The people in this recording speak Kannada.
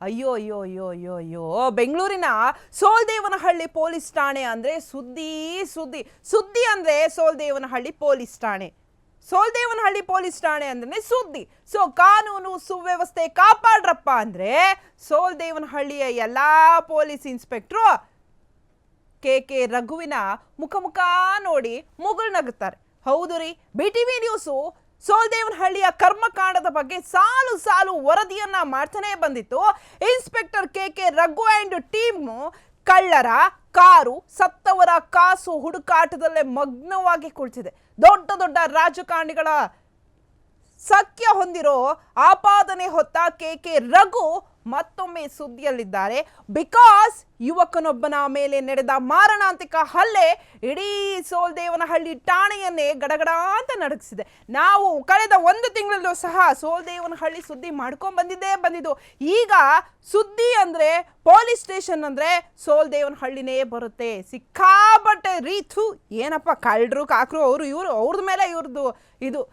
ಅಯ್ಯೋ ಅಯ್ಯೋ ಅಯ್ಯೋ ಅಯ್ಯೋ ಅಯ್ಯೋ. ಬೆಂಗಳೂರಿನ ಸೋಲ್ದೇವನಹಳ್ಳಿ ಪೊಲೀಸ್ ಠಾಣೆ ಅಂದ್ರೆ ಸುದ್ದಿ ಸುದ್ದಿ. ಸುದ್ದಿ ಅಂದ್ರೆ ಸೋಲ್ದೇವನಹಳ್ಳಿ ಪೊಲೀಸ್ ಠಾಣೆ. ಸೋಲ್ದೇವನಹಳ್ಳಿ ಪೊಲೀಸ್ ಠಾಣೆ ಅಂದ್ರೆ ಸುದ್ದಿ. ಸೊ, ಕಾನೂನು ಸುವ್ಯವಸ್ಥೆ ಕಾಪಾಡ್ರಪ್ಪ ಅಂದ್ರೆ ಸೋಲ್ದೇವನಹಳ್ಳಿಯ ಎಲ್ಲಾ ಪೊಲೀಸ್ ಇನ್ಸ್ಪೆಕ್ಟ್ರು ಕೆ ಕೆ ರಘುವಿನ ಮುಖ ಮುಖ ನೋಡಿ ಮುಗುಳ್ ನಗುತ್ತಾರೆ ಹೌದು ರೀ, ಬಿ ಟಿ ವಿ ನ್ಯೂಸು ಸೋಲ್ದೇವನಹಳ್ಳಿಯ ಕರ್ಮಕಾಂಡದ ಬಗ್ಗೆ ಸಾಲು ಸಾಲು ವರದಿಯನ್ನ ಮಾಡ್ತಾನೆ ಬಂದಿತ್ತು. Inspector K K Raghu and team ಕಳ್ಳರ ಕಾರು ಸತ್ತವರ ಕಾಸು ಹುಡುಕಾಟದಲ್ಲೇ ಮಗ್ನವಾಗಿ ಕುಳಿತಿದೆ. ದೊಡ್ಡ ದೊಡ್ಡ ರಾಜಕಾರಣಿಗಳ ಸಖ್ಯ ಹೊಂದಿರೋ ಆಪಾದನೆ ಹೊತ್ತ ಕೆ ಕೆ ರಘು ಮತ್ತೊಮ್ಮೆ ಸುದ್ದಿಯಲ್ಲಿದ್ದಾರೆ. ಬಿಕಾಸ್ ಯುವಕನೊಬ್ಬನ ಮೇಲೆ ನಡೆದ ಮಾರಣಾಂತಿಕ ಹಲ್ಲೆ ಇಡೀ ಸೋಲ್ದೇವನಹಳ್ಳಿ ಠಾಣೆಯನ್ನೇ ಗಡಗಡ ಅಂತ ನಡಗಿಸಿದೆ. ನಾವು ಕಳೆದ ಒಂದು ತಿಂಗಳಲ್ಲೂ ಸಹ ಸೋಲ್ದೇವನಹಳ್ಳಿ ಸುದ್ದಿ ಮಾಡ್ಕೊಂಡ್ ಬಂದಿದ್ದೇ ಬಂದಿದ್ದು. ಈಗ ಸುದ್ದಿ ಅಂದ್ರೆ ಪೊಲೀಸ್ ಸ್ಟೇಷನ್ ಅಂದ್ರೆ ಸೋಲ್ದೇವನಹಳ್ಳಿನೇ ಬರುತ್ತೆ. ಸಿಕ್ಕಾಬಟ್ಟೆ ರೀತು. ಏನಪ್ಪ, ಕಳ್ಳರು, ಕಾಕ್ರು, ಅವರು, ಇವರು, ಅವ್ರದ ಮೇಲೆ ಇವ್ರದ್ದು ಇದು.